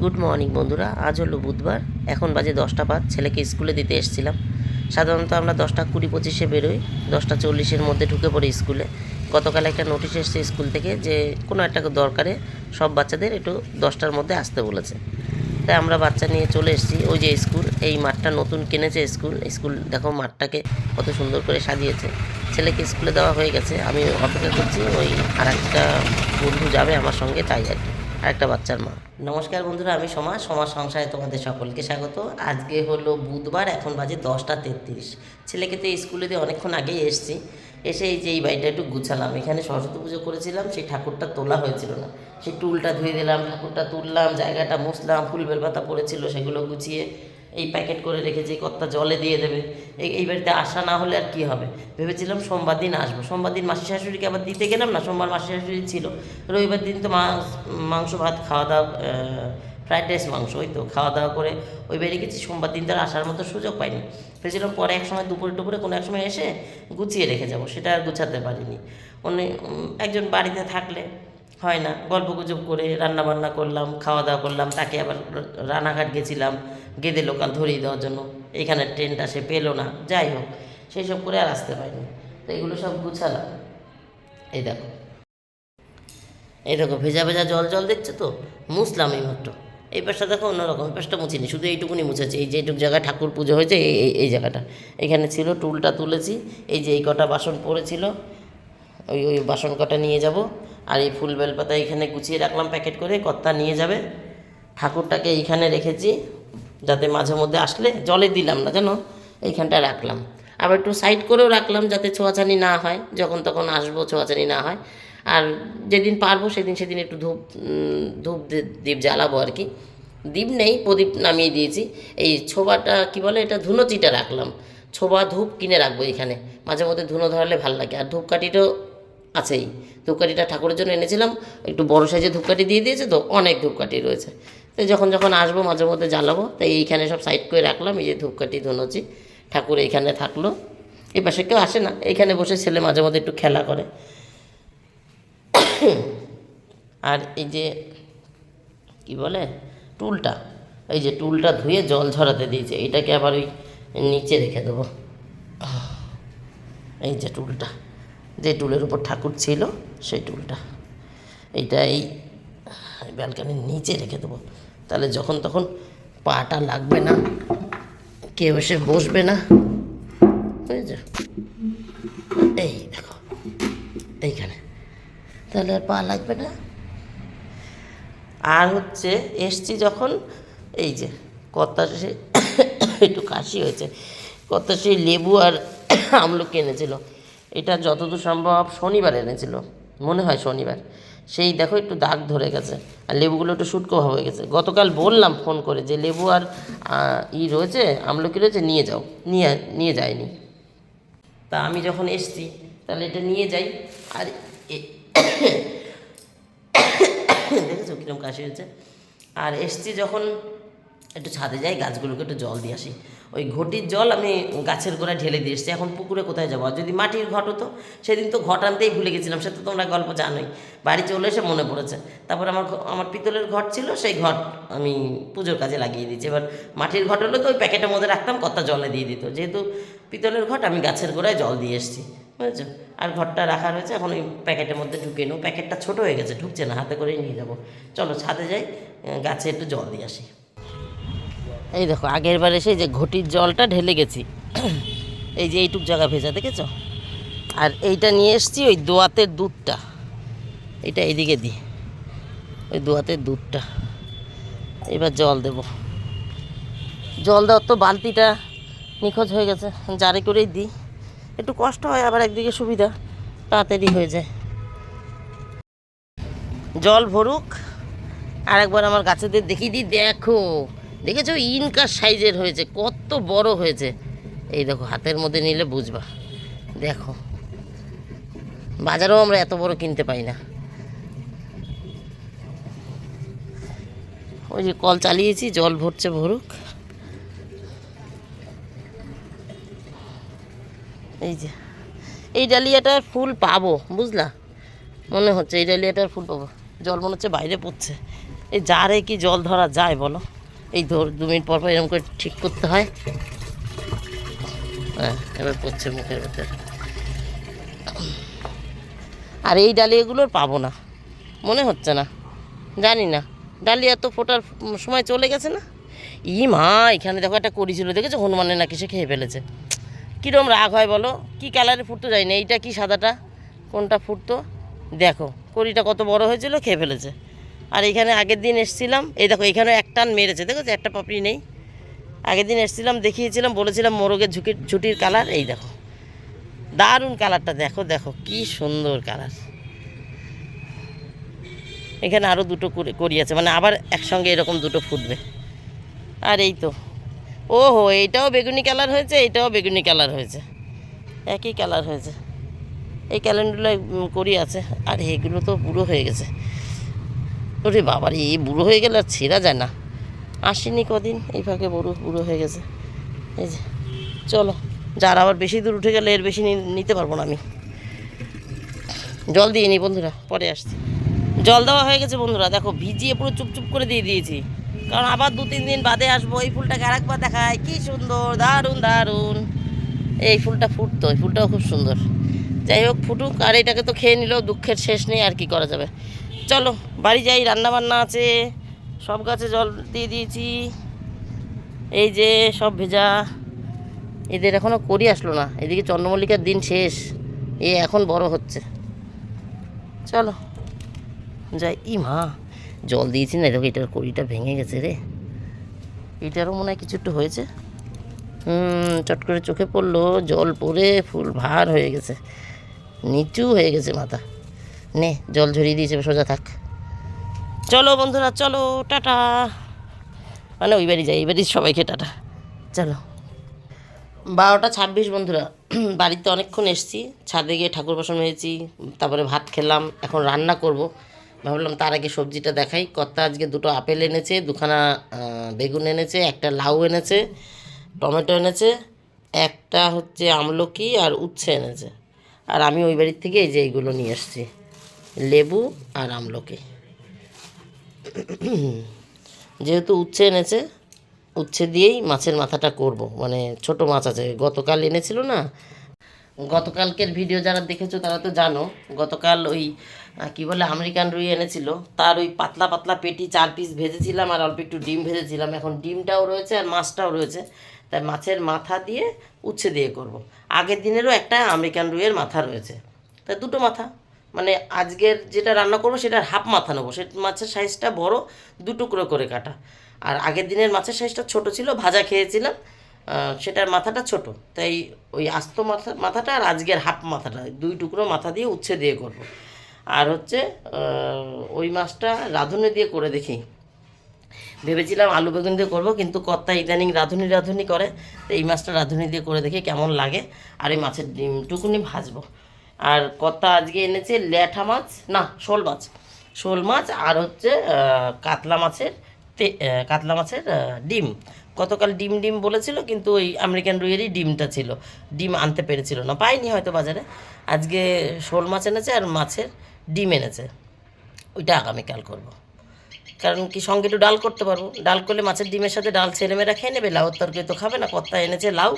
Good morning বন্ধুরা। আজ হলো বুধবার। এখন বাজে দশটা পাঁচ। ছেলেকে স্কুলে দিতে এসেছিলাম। সাধারণত আমরা দশটা কুড়ি পঁচিশে বেরোই, দশটা চল্লিশের মধ্যে ঢুকে পড়ি স্কুলে। গতকাল একটা নোটিশ এসছে স্কুল থেকে যে কোনো একটা দরকারে সব বাচ্চাদের একটু দশটার মধ্যে আসতে বলেছে। তাই আমরা বাচ্চা নিয়ে চলে এসেছি। ওই যে স্কুল, এই মাঠটা নতুন কিনেছে স্কুল। স্কুল, দেখো মাঠটাকে কত সুন্দর করে সাজিয়েছে। ছেলেকে স্কুলে দেওয়া হয়ে গেছে। আমি অপেক্ষা করছি, ওই আর একটা বন্ধু যাবে আমার সঙ্গে, তাই আর কি। আরেকটা বাচ্চার মা। নমস্কার বন্ধুরা, আমি সমাজ সমাজ সংসারে তোমাদের সকলকে স্বাগত। আজকে হলো বুধবার, এখন বাজে দশটা তেত্রিশ। ছেলেকে তো স্কুলে দিয়ে অনেকক্ষণ আগেই এসছি। এসে এই যে এই বাড়িটা একটু গুছালাম। এখানে সরস্বতী পুজো করেছিলাম, সেই ঠাকুরটা তোলা হয়েছিল না। সেই টুলটা ধুয়ে দিলাম, ঠাকুরটা তুললাম, জায়গাটা মুছলাম, ফুল বেলপাতা পড়েছিল, সেগুলো গুছিয়ে এই প্যাকেট করে রেখেছি কত্তা জলে দিয়ে দেবে। এই বাড়িতে আসা না হলে আর কি হবে? ভেবেছিলাম সোমবার দিন আসব। সোমবার দিন মাসি শাশুড়িকে আবার দিতে গেলাম না, সোমবার মাসি শাশুড়ি ছিল। রবিবার দিন তো মাংস, ভাত, খাওয়া দাওয়া ফ্রাইড রাইস, মাংস, ওই তো খাওয়া দাওয়া করে ওই বেরিয়ে গেছি। সোমবার দিন তার আসার মতো সুযোগ পাইনি। ভেবেছিলাম পরে এক সময় দুপুরে টুপুরে কোনো এক সময় এসে গুছিয়ে রেখে যাব। সেটা আর গুছাতে পারিনি। অনেক একজন বাড়িতে থাকলে হয় না। গল্প গুজব করে রান্না বান্না করলাম, খাওয়া দাওয়া করলাম, তাকে আবার রানাঘাট গেছিলাম, গেদে লোকাল ধরিয়ে দেওয়ার জন্য। এখানে ট্রেনটা সে পেল না, যাই হোক, সেই সব করে আর আসতে পারিনি। তো এগুলো সব গুছালাম। এই দেখো। এই দেখো, ভেজা ভেজা জল জল দেখছ তো? মুছলাম এই মাত্র। এই পাশটা দেখো অন্যরকম, এই পাশটা মুছিনি, শুধু এইটুকুনি মুছেছি। এই যেটুক জায়গায় ঠাকুর পুজো হয়েছে এই, এই- জায়গাটা। এখানে ছিল টুলটা তুলেছি, এই যে এই কটা বাসন পড়েছিল, ওই ওই বাসন কটা নিয়ে যাব। আর এই ফুল বেলপাতা এখানে গুছিয়ে রাখলাম প্যাকেট করে, কর্তা নিয়ে যাবে। ঠাকুরটাকে এইখানে রেখেছি, যাতে মাঝে মধ্যে আসলে জলে দিলাম না জানো এইখানটা রাখলাম। আবার একটু সাইড করেও রাখলাম যাতে ছোঁয়াছানি না হয়, যখন তখন আসব ছোঁয়াছানি না হয়। আর যেদিন পারব সেদিন সেদিন একটু ধূপ ধূপ দ্বীপ জ্বালাবো আর কি। দ্বীপ নেই, প্রদীপ নামিয়ে দিয়েছি। এই ছোবাটা কি বলে, এটা ধুনোচিটা রাখলাম। ছোবা ধূপ কিনে রাখব এখানে। মাঝে মধ্যে ধুনো ধরালে ভালো লাগে। আর ধূপকাঠিটাও আছেই। ধূপকাঠিটা ঠাকুরের জন্য এনেছিলাম, একটু বড় সাইজে ধূপকাঠি দিয়ে দিয়েছে তো অনেক ধূপকাঠি রয়েছে। তো যখন যখন আসব মাঝে মধ্যে জ্বালাবো, তাই এইখানে সব সাইড করে রাখলাম, এই যে ধূপকাঠি ধুনোচি, ঠাকুর এইখানে থাকল। এই পাশে কেউ আসে না, এইখানে বসে ছেলে মাঝে মধ্যে একটু খেলা করে। আর এই যে, কি বলে, টুলটা, এই যে টুলটা ধুয়ে জল ঝরাতে দিয়েছে, এটাকে আবার ওই নিচে রেখে দেবো। এই যে টুলটা। যে টুলের উপর ঠাকুর ছিল, সেই টুলটা। এইটা এই ব্যালকানির নিচে রেখে দেবো। তাহলে যখন তখন পাটা লাগবে না, কেউ এসে বসবে না। বুঝেছ? এই দেখো, এইখানে। তাহলে আর পা লাগবে না। আর হচ্ছে এসছি যখন, এই যে কর্তা একটু কাশি হয়েছে। কর্তা সেই লেবু আর আমলকি এনেছিল। এটা যতদূর সম্ভব শনিবার এনেছিল। মনে হয় শনিবার। সেই দেখো একটু দাগ ধরে গেছে। আর লেবুগুলো একটু শুটকো হয়ে গেছে। গতকাল বললাম ফোন করে যে, লেবু আর ই রয়েছে, আমলকি রয়েছে, নিয়ে যাও। নিয়ে নিয়ে যায়নি। তা আমি যখন এসছি, তাহলে এটা নিয়ে যাই। আর দেখেছ কিরম কাশি হয়েছে? আর এসছি যখন একটু ছাদে যাই, গাছগুলোকে একটু জল দিয়ে আসি। ওই ঘটির জল আমি গাছের গোড়ায় ঢেলে দিয়ে এসেছি। এখন পুকুরে কোথায় যাব? আর যদি মাটির ঘট হতো, সেদিন তো ঘট আনতেই ভুলে গেছিলাম, সে তো তোমরা গল্প জানোই। বাড়ি চলে এসে মনে পড়েছে। তারপর আমার আমার পিতলের ঘট ছিল, সেই ঘট আমি পুজোর কাজে লাগিয়ে দিয়েছি। এবার মাটির ঘট হলে তো ওই প্যাকেটের মধ্যে রাখতাম কত জলে দিয়ে দিত। যেহেতু পিতলের ঘট, আমি গাছের গোড়ায় জল দিয়ে এসেছি, বুঝেছ? আর ঘরটা রাখা রয়েছে, এখন ওই প্যাকেটের মধ্যে ঢুকিয়ে নেব। প্যাকেটটা ছোটো হয়ে গেছে, ঢুকছে না, হাতে করেই নিয়ে যাব। চলো ছাদে যাই গাছে একটু জল দিয়ে আসি। এই দেখো, আগের বার এসে যে ঘটির জলটা ঢেলে গেছি। এই যে এইটুক জায়গা ভেজা, দেখেছ? আর এইটা নিয়ে এসছি ওই দোয়াতের দুধটা। এটা এইদিকে দিই ওই দোয়াতের দুধটা। এবার জল দেব। জল দেওয়ার তো বালতিটা নিখোঁজ হয়ে গেছে। জারে করেই দিই। একটু কষ্ট হয়, আবার একদিকে সুবিধা। তাড়াতাড়ি হয়ে যায়। জল ভরুক। আর একবার আমার গাছেদের দেখিয়ে দিই। দেখো দেখেছ? ইনকার সাইজের হয়েছে, কত বড় হয়েছে। এই দেখো, হাতের মধ্যে নিলে বুঝবা। দেখো, বাজারেও আমরা এত বড় কিনতে পাই না। ওই যে কল চালিয়েছি, জল ভরছে ভরুক। এই যে, এই ডালিয়াটার ফুল পাবো, বুঝলা? মনে হচ্ছে এই ডালিয়াটার ফুল পাবো। জল মনে হচ্ছে বাইরে পড়ছে। এই জারে কি জল ধরা যায়, বলো? এই ধর, দু মিনিট পর পর এরকম করে ঠিক করতে হয়। হ্যাঁ এবার পড়ছে মুখের ভেতর। আর এই ডালিয়াগুলোর পাবো না। মনে হচ্ছে না। জানি না। ডালিয়া তো ফোটার সময় চলে গেছে না। ই মা, এখানে দেখো একটা করি ছিল, দেখেছ? হনুমানের নাকি সে খেয়ে ফেলেছে। কীরকম রাগ হয় বলো? কি কালারে ফুটতো যাই না। এইটা কি সাদাটা? কোনটা ফুটতো? দেখো, কড়িটা কত বড় হয়েছিল, খেয়ে ফেলেছে। আর এখানে আগের দিন এসছিলাম, এই দেখো এখানেও টান মেরেছে দেখেছ একটা পাপড়ি নেই। আগের দিন এসছিলাম, দেখিয়েছিলাম, বলেছিলাম মোরগের ঝুঁকির ঝুটির কালার, এই দেখো। দারুণ কালারটা, দেখো দেখো, কি সুন্দর কালার। এখানে আরও দুটো করে করি আছে মানে আবার একসঙ্গে এরকম দুটো ফুটবে। আর এই তো। ও হো এইটাও বেগুনি কালার হয়েছে, এইটাও বেগুনি কালার হয়েছে। একই কালার হয়েছে। এই ক্যালেন্ডারগুলো করি আছে, আর এইগুলো তো পুরো হয়ে গেছে। ওরে বাবার, এই বুড়ো হয়ে গেলে আর ছেঁড়া যায় না। আসেনি কদিন, এই ফাঁকে বুড়ো বুড়ো হয়ে গেছে। এই যে, চলো, যার আবার বেশি দূর উঠে গেলে এর বেশি নিতে পারব না আমি। জল দিয়ে নি বন্ধুরা, পরে আসছি। জল দেওয়া হয়ে গেছে বন্ধুরা, দেখো ভিজিয়ে পুরো চুপচুপ করে দিয়ে দিয়েছি। কারণ আবার দু তিন দিন বাদে আসব, এই ফুলটাকে আরেকবার দেখায়, কি সুন্দর, দারুণ দারুণ। এই ফুলটা ফুটতো, এই ফুলটাও খুব সুন্দর। যাই হোক, ফুটুক, আর এটাকে তো খেয়ে নিলেও দুঃখের শেষ নেই, আর কি করা যাবে। চলো বাড়ি যাই রান্না বান্না আছে, সব গাছে জল দিয়ে দিয়েছি। এই যে সব ভেজা। এদের এখনও করি আসলো না। এদিকে চন্দ্রমল্লিকার দিন শেষ। এ এখন বড় হচ্ছে। চলো, যাই। ই মা, জল দিয়েছি না? দেখো, এটার কড়িটা ভেঙে গেছে রে। এটারও মনে হয় কিছু একটু হয়েছে। হুম, চট করে চোখে পড়ল। জল পড়ে ফুল ভার হয়ে গেছে। নিচু হয়ে গেছে মাথা। নে, জল ঝরিয়ে দিয়েছে সোজা থাক। চলো বন্ধুরা, চলো, টাটা। মানে ওই বাড়ি যাই, এই বাড়ির সবাইকে টাটা। চলো। বারোটা ছাব্বিশ বন্ধুরা, বাড়িতে অনেকক্ষণ এসেছি, ছাদে গিয়ে ঠাকুর বাসন হয়েছি, তারপরে ভাত খেলাম, এখন রান্না করব। ভাবলাম তার আগে সবজিটা দেখাই। কর্তা আজকে দুটো আপেল এনেছে, দুখানা বেগুন এনেছে, একটা লাউ এনেছে, টমেটো এনেছে, একটা হচ্ছে আমলকি আর উচ্ছে এনেছে। আর আমি ওই বাড়ির থেকে এই যে এইগুলো নিয়ে এসেছি, লেবু আর আমলকি। যেহেতু উচ্ছে এনেছে, উচ্ছে দিয়েই মাছের মাথাটা করব। মানে ছোট মাছ আছে, গতকাল এনেছিল না? গতকালকের ভিডিও যারা দেখেছ তারা তো জানো, গতকাল ওই কি বলে, আমেরিকান রুই এনেছিল। তার ওই পাতলা পাতলা পেটি চার পিস ভেজেছিলাম আর অল্প একটু ডিম ভেজেছিলাম। এখন ডিমটাও রয়েছে আর মাছটাও রয়েছে। তাই মাছের মাথা দিয়ে উচ্ছে দিয়ে করব। আগের দিনেরও একটা আমেরিকান রুইয়ের মাথা রয়েছে। তাই দুটো মাথা। মানে আজকের যেটা রান্না করব সেটার হাফ মাথা নেব। সে মাছের সাইজটা বড়, দু টুকরো করে কাটা। আর আগের দিনের মাছের সাইজটা ছোট ছিল, ভাজা খেয়েছিলাম। সেটার মাথাটা ছোট। তাই ওই আস্ত মাথা মাথাটা আর আজকের হাফ মাথাটা, দুই টুকরো মাথা দিয়ে উচ্ছে দিয়ে করব। আর হচ্ছে ওই মাছটা রাঁধুনি দিয়ে করে দেখি। ভেবেছিলাম আলু বেগুন দিয়ে করব, কিন্তু কর্তা ইদানিং রাঁধুনি রাঁধুনি করে। তো এই মাছটা রাঁধুনি দিয়ে করে দেখি কেমন লাগে। আর এই মাছের ডিম টুকুনি ভাজবো। আর কর্তা আজকে এনেছে ল্যাঠা মাছ, না, শোল মাছ। শোল মাছ আর হচ্ছে কাতলা মাছের কাতলা মাছের ডিম। গতকাল ডিম ডিম বলেছিল, কিন্তু ওই আমেরিকান রুইয়েরই ডিমটা ছিল। ডিম আনতে পেরেছিল না। পাইনি হয়তো বাজারে। আজকে শোল মাছ এনেছে আর মাছের ডিম এনেছে। ওইটা আগামীকাল করব। কারণ কি সঙ্গে একটু ডাল করতে পারব। ডাল করলে মাছের ডিমের সাথে ডাল ছেলেমেয়েরা খেয়ে নেবে লাউর তরকারি তো খাবে না কর্তা এনেছে লাউ।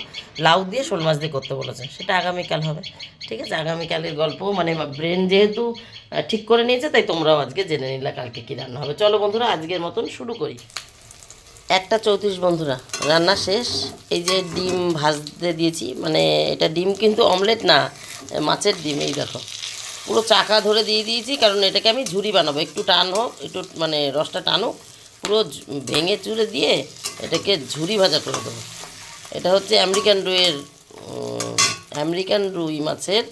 লাউ দিয়ে শোল মাছ দিয়ে করতে বলেছে, সেটা আগামীকাল হবে। ঠিক আছে, আগামীকালের গল্প মানে ব্রেন যেহেতু ঠিক করে নিয়েছে, তাই তোমরাও আজকে জেনে নিলে কালকে কী রান্না হবে। চলো বন্ধুরা, আজকের মতন শুরু করি। একটা চৌত্রিশ বন্ধুরা, রান্না শেষ। এই যে ডিম ভাজতে দিয়েছি মানে এটা ডিম কিন্তু অমলেট না, মাছের ডিম, এই দেখো। পুরো চাকা ধরে দিয়ে দিয়েছি, কারণ এটাকে আমি ঝুড়ি বানাবো। একটু টান হোক, একটু মানে রসটা টানুক, পুরো ভেঙে চুরে দিয়ে এটাকে ঝুড়ি ভাজা করে দেবো। এটা হচ্ছে আমেরিকান রুইয়ের আমেরিকান রুই মাছের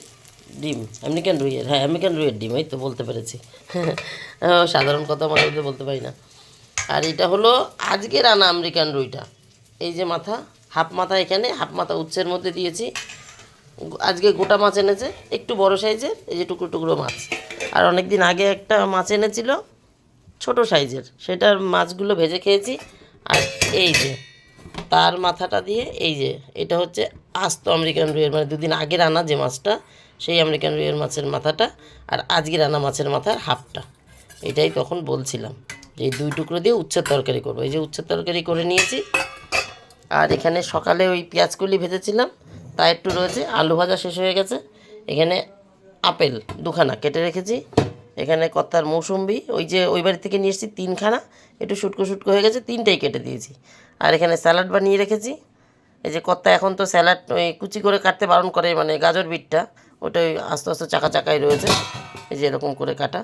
ডিম। আমেরিকান রুইয়ের হ্যাঁ আমেরিকান রুইয়ের ডিম, এই তো বলতে পেরেছি। সাধারণ কথা মনে হতে বলতে পারি না। আর এটা হলো আজকের আনা আমেরিকান রুইটা। এই যে মাথা, হাফ মাথা এখানে, হাফ মাথা উচ্ছের মধ্যে দিয়েছি। আজকে গোটা মাছ এনেছে, একটু বড় সাইজের, এই যে টুকরো টুকরো মাছ। আর অনেক দিন আগে একটা মাছ এনেছিল, ছোট সাইজের, সেটার মাছগুলো ভেজে খেয়েছি। আর এই যে, তার মাথাটা দিয়ে এই যে, এটা হচ্ছে আস্ত আমেরিকান রুইয়ের মানে দুদিন আগে রানা যে মাছটা, সেই আমেরিকান রুইয়ের মাছের মাথাটা, আর আজকে রান্না মাছের মাথার হাফটা। এটাই তখন বলছিলাম এই দুই টুকরো দিয়ে উচ্ছের তরকারি করব। এই যে উচ্ছের তরকারি করে নিয়েছি, আর এখানে সকালে ওই পেঁয়াজকলি ভেজেছিলাম তা একটু রয়েছে। আলু ভাজা শেষ হয়ে গেছে। এখানে আপেল দুখানা কেটে রেখেছি। এখানে কত্তার মৌসুম্বি, ওই যে ওই বাড়ি থেকে নিয়ে এসেছি তিনখানা। একটু শুটকো শুটকো হয়ে গেছে, তিনটেই কেটে দিয়েছি। আর এখানে স্যালাড বানিয়ে রেখেছি। এই যে কত্তা এখন তো স্যালাড, ওই কুচি করে কাটতে বারণ করে মানে গাজর বিটটা, ওটা ওই আস্তে আস্তে চাকা চাকাই রয়েছে। এই যে এরকম করে কাটা।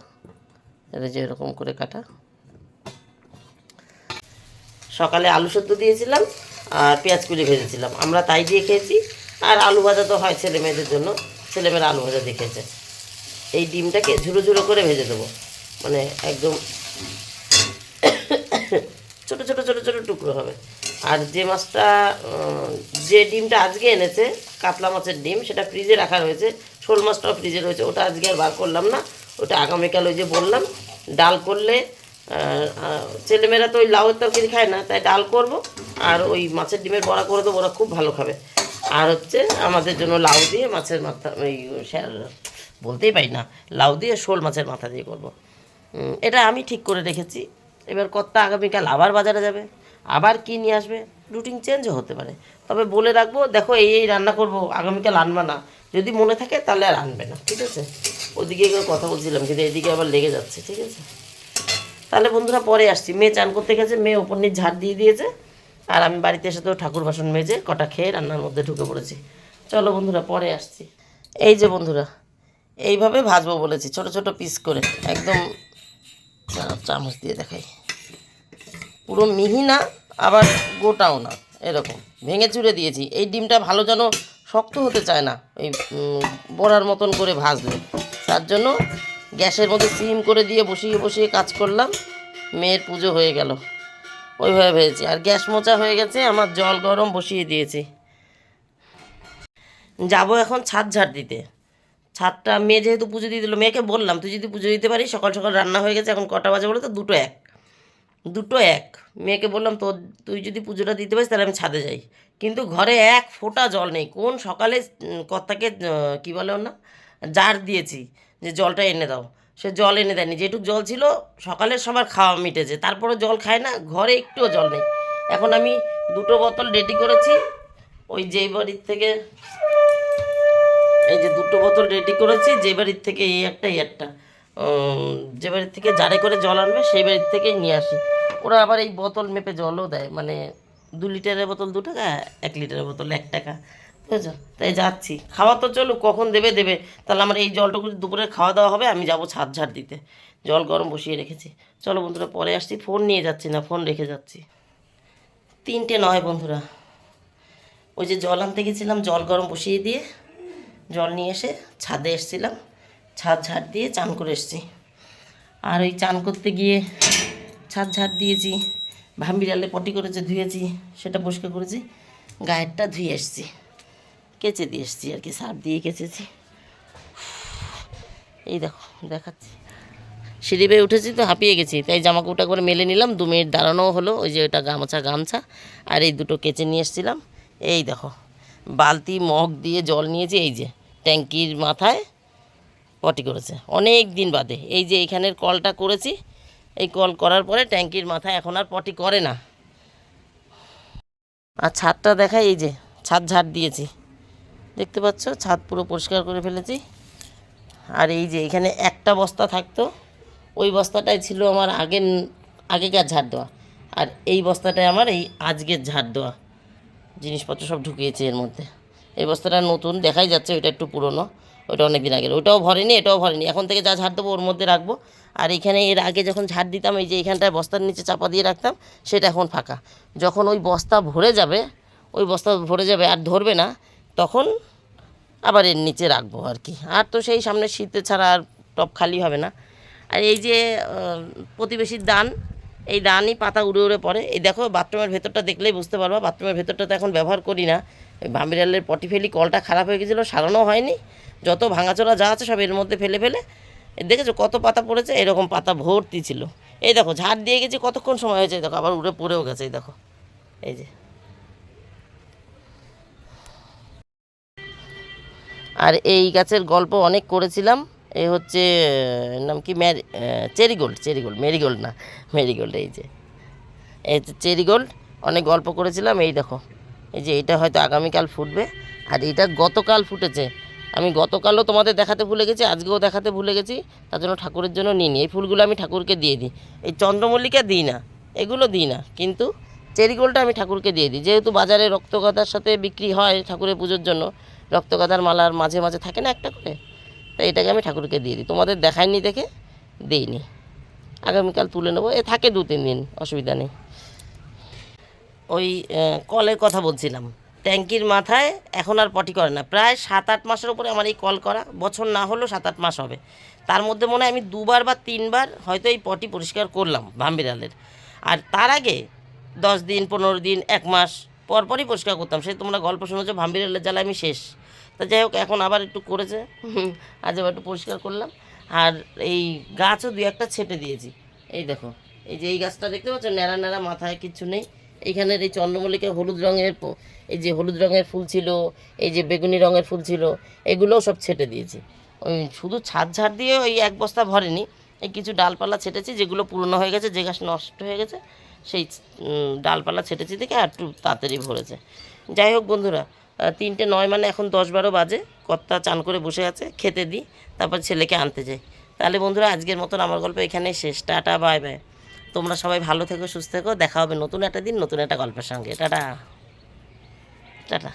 এই যে এরকম করে কাটা। সকালে আলু সেদ্ধ দিয়েছিলাম আর পেঁয়াজ কুলি ভেজেছিলাম। আমরা তাই দিয়ে খেয়েছি। আর আলু ভাজা তো হয় ছেলে মেয়েদের জন্য। ছেলেমেয়েরা আলু ভাজা দেখেছে। এই ডিমটাকে ঝুড়ো ঝুড়ো করে ভেজে দেবো। মানে একদম ছোট ছোট ছোট ছোট টুকরো হবে। আর যে মাছটা যে ডিমটা আজকে এনেছে, কাতলা মাছের ডিম, সেটা ফ্রিজে রাখা রয়েছে। শোল মাছটাও ফ্রিজে রয়েছে। ওটা আজকে আর বার করলাম না। ওটা আগামীকাল ওই যে বললাম, ডাল করলে ছেলেমেয়েরা তো ওই লাউয়ের তরকারি খায় না, তাই ডাল করব। আর ওই মাছের ডিমের বড়া করে দেবো। ওরা খুব ভালো খাবে। আর হচ্ছে আমাদের জন্য লাউ দিয়ে মাছের মাথা, ওই শ্যার- বলতেই পারি না, লাউ দিয়ে শোল মাছের মাথা দিয়ে করব। এটা আমি ঠিক করে রেখেছি এবার কর্তা আগামীকাল আবার বাজারে যাবে, আবার কি নিয়ে আসবে, রুটিন চেঞ্জও হতে পারে। তবে বলে রাখব, দেখো এই এই রান্না করব, আগামীকাল আনবা না। যদি মনে থাকে তাহলে আর আনবে না, ঠিক আছে? ওদিকে কথা বলছিলাম, কিন্তু এদিকে আবার লেগে যাচ্ছে, ঠিক আছে? তাহলে বন্ধুরা পরে আসছি। মেয়ে চান করতে গেছে, মেয়ে ওপর নিয়ে ঝাড় দিয়ে দিয়েছে। আর আমি বাড়িতে এসে তো ঠাকুর বাসন মেজে কটা খেয়ে রান্নার মধ্যে ঢুকে পড়েছি। চলো বন্ধুরা পরে আসছি। এই যে বন্ধুরা এইভাবে ভাজবো বলেছি ছোট ছোট পিস করে একদম চামচ দিয়ে দেখাই। পুরো মিহি না আবার গোটাও না এরকম। ভেঙে চুড়ে দিয়েছি। এই ডিমটা ভালো যেন শক্ত হতে চায় না উম, বড়ার মতন করে ভাজলে। তার জন্য গ্যাসের মধ্যে সিম করে দিয়ে বসিয়ে বসিয়ে কাজ করলাম। মেয়ের পুজো হয়ে গেল। ওইভাবে ভেজেছি। আর গ্যাস মোচা হয়ে গেছে, আমার জল গরম বসিয়ে দিয়েছি। যাব এখন ছাদ ঝাড় দিতে। ছাদটা মেয়ে যেহেতু পুজো দিয়ে দিল, মেয়েকে বললাম, তুই যদি পুজো দিতে পারিস, সকাল সকাল রান্না হয়ে গেছে, এখন কটা বাজে বলে তো দুটো এক। দুটো এক। মেয়েকে বললাম, তোর, তুই যদি পুজোটা দিতে পারিস, তাহলে আমি ছাদে যাই। কিন্তু ঘরে এক ফোঁটা জল নেই। কোন সকালে কর্তাকে কী বলে না জার দিয়েছি যে, জলটা এনে দাও। সে জল এনে দেয়নি। যেটুক জল ছিল সকালে সবার খাওয়া মিটেছে। তারপরে জল খায় না, ঘরে একটুও জল নেই। এখন আমি দুটো বোতল রেডি করেছি। ওই যেই বাড়ির থেকে, এই যে দুটো বোতল রেডি করেছি, যে বাড়ির থেকে এই একটা এই একটা। যে বাড়ির থেকে জারে করে জল আনবে, সেই বাড়ির থেকেই নিয়ে আসি। ওরা আবার এই বোতল মেপে জলও দেয়। মানে দু লিটারের বোতল দু টাকা এক লিটারের বোতল এক টাকা। বুঝেছ? তাই যাচ্ছি। খাওয়া তো চলো কখন দেবে দেবে। তাহলে আমার এই জলটুকু দুপুরে খাওয়া দাওয়া হবে, আমি যাব ছাদ ঝাড় দিতে। জল গরম বসিয়ে রেখেছি। চলো বন্ধুরা, পরে আসছি। ফোন নিয়ে যাচ্ছি না, ফোন রেখে যাচ্ছি। তিনটে নয় বন্ধুরা। ওই যে জল আনতে গেছিলাম, জল গরম বসিয়ে দিয়ে জল নিয়ে এসে ছাদে এসেছিলাম। ছাদ ঝাড় দিয়ে চান করে এসেছি। আর ওই চান করতে গিয়ে ছাদ ঝাড় দিয়েছি ভাম্বিরালে পটি করেছে, ধুয়েছি, সেটা পরিষ্কার করেছি, গায়েরটা ধুয়ে এসেছি। কেচে দিয়ে এসেছি আর কি, সার দিয়ে কেচেছি। এই দেখো, দেখাচ্ছি। সিঁড়ি বেয়ে উঠেছি তো, হাঁপিয়ে গেছি। তাই জামা কাপড়টা করে মেলে নিলাম, দু মিনিট দাঁড়ানোও হলো, ওই যে ওটা গামছা গামছা। আর এই দুটো কেচে নিয়ে এসেছিলাম। এই দেখো, বালতি, মগ দিয়ে জল নিয়েছি, এই যে ট্যাঙ্কির মাথায় পটি করেছে। অনেক দিন বাদে, এই যে এইখানের কলটা করেছি, এই কল করার পরে ট্যাঙ্কির মাথায় এখন আর পটি করে না। আর ছাদটা দেখাই, এই যে, ছাদ ঝাড় দিয়েছি। দেখতে পাচ্ছ, ছাদ পুরো পরিষ্কার করে ফেলেছি। আর এই যে এখানে একটা বস্তা থাকতো, ওই বস্তাটাই ছিল আমার আগের, আগেকার ঝাড় দেওয়া। আর এই বস্তাটাই আমার এই আজকের ঝাড় দেওয়া। জিনিসপত্র সব ঢুকিয়েছে এর মধ্যে। এই বস্তাটা নতুন, দেখাই যাচ্ছে ওইটা একটু পুরনো ওইটা অনেক দিন আগের। ওইটাও ভরেনি, এটাও ভরেনি। এখন থেকে যা ঝাড় দেবো ওর মধ্যে রাখব। আর এখানে এর আগে যখন ঝাড় দিতাম, এই যে এইখানটায় বস্তার নিচে চাপা দিয়ে রাখতাম, সেটা এখন ফাঁকা। যখন ওই বস্তা ভরে যাবে, ওই বস্তা ভরে যাবে আর ধরবে না তখন আবার এর নিচে রাখব আর কি। আর তো সেই সামনে শীতে ছাড়া আর টপ খালি হবে না। আর এই যে প্রতিবেশীর দান, এই দানই পাতা উড়ে উড়ে পড়ে। এই দেখো, বাথরুমের ভেতরটা দেখলেই বুঝতে পারবা। বাথরুমের ভেতরটা তো এখন ব্যবহার করি না। ভামিরালের পটি ফেলি কলটা খারাপ হয়ে গেছিল, সারানো হয়নি। যত ভাঙাচোরা যা আছে সব এর মধ্যে ফেলে ফেলে। দেখেছ কত পাতা পড়েছে? এরকম পাতা ভর্তি ছিল। এই দেখো, ঝাড় দিয়ে গেছি, কতক্ষণ সময় হয়েছে? দেখো, আবার উড়ে পড়েও গেছে, এই দেখো। এই যে। আর এই গাছের গল্প অনেক করেছিলাম। এই হচ্ছে নাম কি? ম্যারি চেরিগোল্ড চেরিগোল্ড, মেরিগোল্ড না, মেরিগোল্ড এই যে। এই যে চেরিগোল্ড, অনেক গল্প করেছিলাম। এই দেখো, এই যে এটা হয়তো আগামীকাল ফুটবে। আর এটা গতকাল ফুটেছে। আমি গতকালও তোমাদের দেখাতে ভুলে গেছি, আজকেও দেখাতে ভুলে গেছি। তার জন্য ঠাকুরের জন্য নিই নি এই ফুলগুলো আমি ঠাকুরকে দিয়ে দিই। এই চন্দ্রমল্লিকা দিই না, এগুলো দিই না। কিন্তু চেরিগোলটা আমি ঠাকুরকে দিয়ে দিই। যেহেতু বাজারে রক্তগাথার সাথে বিক্রি হয় ঠাকুরের পুজোর জন্য রক্তগাথার মালার মাঝে মাঝে থাকে না একটা করে তাই এটাকে আমি ঠাকুরকে দিয়ে দিই। তোমাদের দেখাইনি দেখে দিইনি। আগামীকাল তুলে নেব। এ থাকে দু তিন দিন, অসুবিধা নেই। ওই কলের কথা বলছিলাম। ট্যাঙ্কির মাথায় এখন আর পটি করে না। প্রায় সাত আট মাসের উপরে আমার এই কল করা। বছর না হলেও সাত আট মাস হবে। তার মধ্যে মনে হয় আমি দুবার বা তিনবার হয়তো এই পটি পরিষ্কার করলাম ভাম্বিরালের আর তার আগে দশ দিন, পনেরো দিন, এক মাস পরপরই পরিষ্কার করতাম। সে তোমরা গল্প শুনেছো ভাম্বিরালের জ্বালা আমি শেষ। তা যাই হোক, এখন আবার একটু করেছে। আজ আবার একটু পরিষ্কার করলাম। আর এই গাছও দু একটা ছেটে দিয়েছি। এই দেখো, এই যে এই গাছটা দেখতে পাচ্ছ? ন্যাড়া ন্যাড়া, মাথায় কিচ্ছু নেই। এইখানের এই চন্দ্রমল্লিকা হলুদ রঙের এই যে হলুদ রঙের ফুল ছিল, এই যে বেগুনি রঙের ফুল ছিল, এগুলোও সব ছেটে দিয়েছি। ওই শুধু ছাদ ঝাড় দিয়ে ওই এক বস্তা ভরেনি। এই কিছু ডালপালা ছেটেছি, যেগুলো পুরনো হয়ে গেছে, যে গাছ নষ্ট হয়ে গেছে। সেই ডালপালা ছেটেছি দেখে আর একটু তাড়াতাড়ি ভরেছে। যাই হোক বন্ধুরা তিনটে নয় মানে এখন দশ বারো বাজে। কর্তা চান করে বসে আছে, খেতে দিই, তারপর ছেলেকে আনতে যাই। তাহলে বন্ধুরা, আজকের মতন আমার গল্প এখানেই শেষ। Tata, bye bye. তোমরা সবাই ভালো থেকো, সুস্থ থেকো। দেখা হবে নতুন একটা দিন, নতুন একটা গল্পের সঙ্গে। টাটা। টাটা।